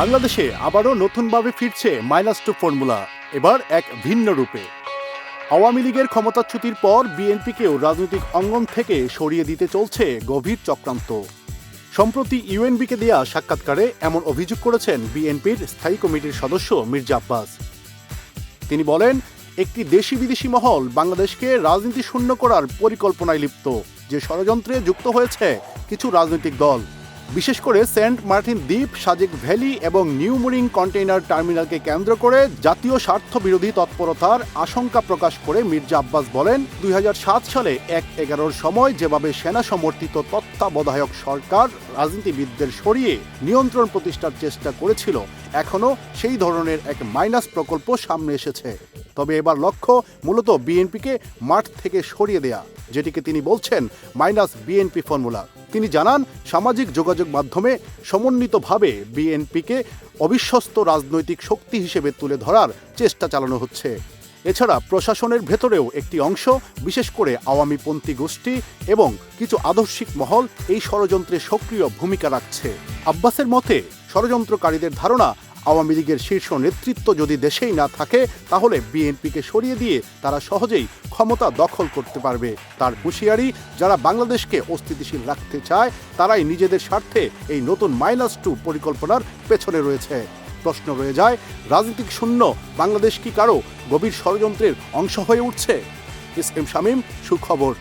বাংলাদেশে আবারও নতুনভাবে ফিরছে মাইনাস টু ফর্মুলা, এবার এক ভিন্ন রূপে। আওয়ামী লীগের ক্ষমতাচ্যুতির পর বিএনপিকেও রাজনৈতিক অঙ্গন থেকে সরিয়ে দিতে চলছে গভীর চক্রান্ত। সম্প্রতি ইউএনবিকে দেয়া সাক্ষাৎকারে এমন অভিযোগ করেছেন বিএনপির স্থায়ী কমিটির সদস্য মির্জা আব্বাস। তিনি বলেন, একটি দেশি বিদেশি মহল বাংলাদেশকে রাজনীতি শূন্য করার পরিকল্পনায় লিপ্ত, যে ষড়যন্ত্রে যুক্ত হয়েছে কিছু রাজনৈতিক দল। বিশেষ করে সেন্ট মার্টিন দ্বীপ, সাজেক ভ্যালি এবং নিউ মুরিং কন্টেইনার টার্মিনালকে কেন্দ্র করে জাতীয় স্বার্থ বিরোধী তৎপরতার আশঙ্কা প্রকাশ করে মির্জা আব্বাস বলেন, দুই হাজার সাত সালে এক এগারোর সময় যেভাবে সেনা সমর্থিত তত্ত্বাবধায়ক সরকার রাজনীতিবিদদের সরিয়ে নিয়ন্ত্রণ প্রতিষ্ঠার চেষ্টা করেছিল, এখনও সেই ধরনের এক মাইনাস প্রকল্প সামনে এসেছে। তবে এবার লক্ষ্য মূলত বিএনপিকে মাঠ থেকে সরিয়ে দেয়া, যেটিকে তিনি বলছেন মাইনাস বিএনপি ফর্মুলা। তিনি জানান, সামাজিক যোগাযোগ মাধ্যমে সমন্বিতভাবে বিএনপিকে অবিশ্বস্ত রাজনৈতিক শক্তি হিসেবে তুলে ধরার চেষ্টা চালানো হচ্ছে। এছাড়া প্রশাসনের ভেতরেও একটি অংশ, বিশেষ করে আওয়ামীপন্থী গোষ্ঠী এবং কিছু আদর্শিক মহল এই ষড়যন্ত্রে সক্রিয় ভূমিকা রাখছে। আব্বাসের মতে, ষড়যন্ত্রকারীদের ধারণা আওয়ামী লীগের শীর্ষ নেতৃত্ব যদি দেশেই না থাকে, তাহলে বিএনপিকে সরিয়ে দিয়ে তারা সহজেই ক্ষমতা দখল করতে পারবে। তার হুঁশিয়ারি, যারা বাংলাদেশকে অস্থিতিশীল রাখতে চায়, তারাই নিজেদের স্বার্থে এই নতুন মাইনাস টু পরিকল্পনার পেছনে রয়েছে। প্রশ্ন রয়ে যায়, রাজনৈতিক শূন্য বাংলাদেশ কি কারও গভীর ষড়যন্ত্রের অংশ হয়ে উঠছে? এস এম শামীম, সুখবর।